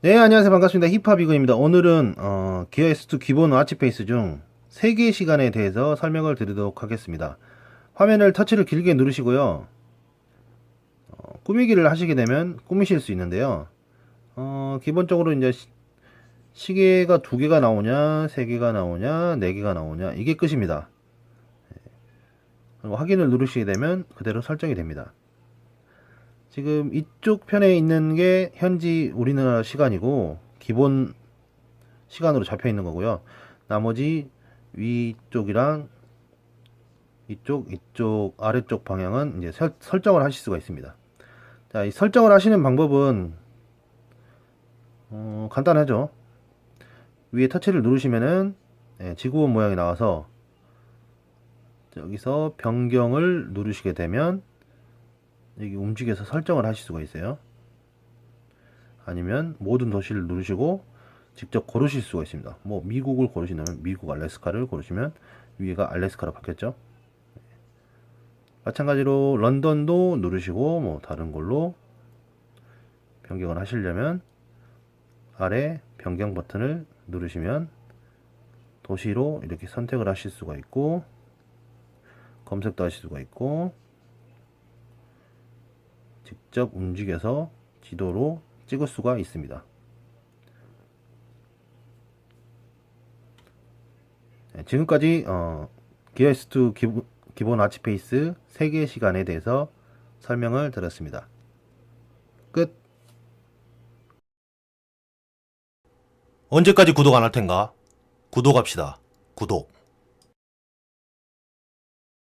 네, 안녕하세요. 반갑습니다. 힙합 이그입니다. 오늘은 어, 기어 S2 기본 아치페이스 중 3개 시간에 대해서 설명을 드리도록 하겠습니다. 화면을 터치를 길게 누르시고요. 어, 꾸미기를 하시게 되면 꾸미실 수 있는데요. 어, 기본적으로 이제 시, 시계가 두 개가 나오냐, 세 개가 나오냐, 네 개가 나오냐, 이게 끝입니다. 예. 그리고 확인을 누르시게 되면 그대로 설정이 됩니다. 지금 이쪽 편에 있는 게 현지 우리나라 시간이고 기본 시간으로 잡혀 있는 거고요. 나머지 위쪽이랑 이쪽, 이쪽, 아래쪽 방향은 이제 설, 설정을 하실 수가 있습니다. 자, 이 설정을 하시는 방법은 어, 간단하죠. 위에 터치를 누르시면은 예, 지구본 모양이 나와서 여기서 변경을 누르시게 되면 여기 움직여서 설정을 하실 수가 있어요. 아니면 모든 도시를 누르시고 직접 고르실 수가 있습니다. 뭐 미국을 고르시면 미국 알래스카를 고르시면 위에가 알래스카로 바뀌었죠. 마찬가지로 런던도 누르시고 뭐 다른 걸로 변경을 하시려면 아래 변경 버튼을 누르시면 도시로 이렇게 선택을 하실 수가 있고 검색도 하실 수가 있고 직접 움직여서 지도로 찍을 수가 있습니다. 네, 지금까지 어, 기어S2 기본, 기본 아치페이스 3개 시간에 대해서 설명을 드렸습니다. 끝. 언제까지 구독 안 할 텐가? 구독합시다. 구독.